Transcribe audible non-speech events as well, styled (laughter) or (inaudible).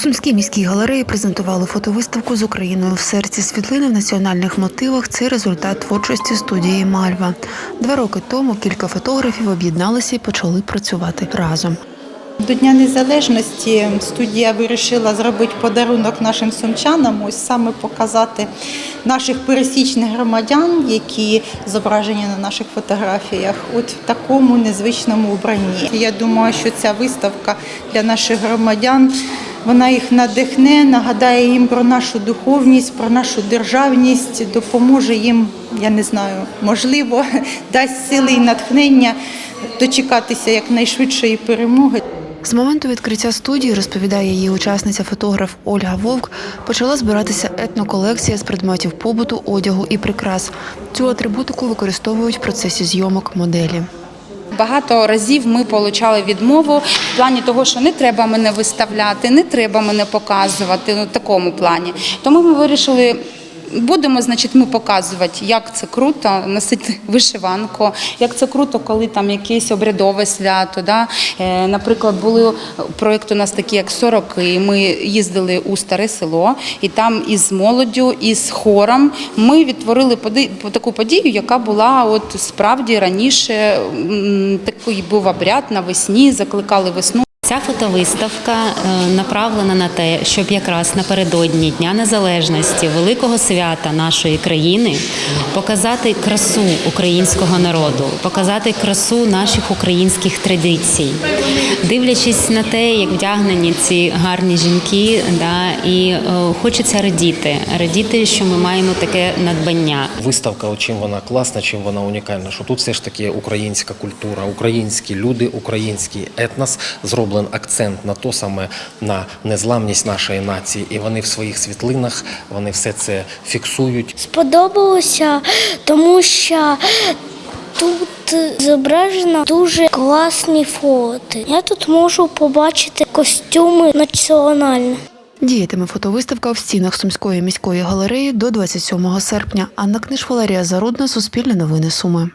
Сумській міській галереї презентували фотовиставку з Україною в серці світлини в національних мотивах. Це результат творчості студії Мальва. Два роки тому кілька фотографів об'єдналися і почали працювати разом. До Дня Незалежності студія вирішила зробити подарунок нашим сумчанам, ось саме показати наших пересічних громадян, які зображені на наших фотографіях, от в такому незвичному вбранні. Я думаю, що ця виставка для наших громадян. Вона їх надихне, нагадає їм про нашу духовність, про нашу державність, допоможе їм, я не знаю, можливо, (laughs) дасть сили і натхнення дочекатися якнайшвидшої перемоги. З моменту відкриття студії, розповідає її учасниця фотограф Ольга Вовк, почала збиратися етноколекція з предметів побуту, одягу і прикрас. Цю атрибутику використовують в процесі зйомок моделі. Багато разів ми отримали відмову в плані того, що не треба мене виставляти, не треба мене показувати ну, в такому плані. Тому ми вирішили. Будемо, значить, ми показувати, як це круто носити вишиванку, як це круто, коли там якесь обрядове свято. Да? Е, наприклад, були проєкт у нас такі, як сороки. Ми їздили у старе село, і там із молоддю, із хором ми відтворили таку подію, яка була от справді раніше такий був обряд навесні, закликали весну. Ця фотовиставка е, направлена на те, щоб якраз напередодні Дня Незалежності, великого свята нашої країни, показати красу українського народу, показати красу наших українських традицій, дивлячись на те, як вдягнені ці гарні жінки, да, і е, хочеться радіти, радіти, що ми маємо таке надбання. Виставка, чим вона класна, чим вона унікальна, що тут все ж таки українська культура, українські люди, український етнос зроблений акцент на то саме на незламність нашої нації, і вони в своїх світлинах вони все це фіксують. Сподобалося, тому що тут зображено дуже класні фото. Я тут можу побачити костюми національні. Діятиме фотовиставка в стінах Сумської міської галереї до 27 серпня. Анна Книж, Валерія Зарудна, Суспільне новини Суми.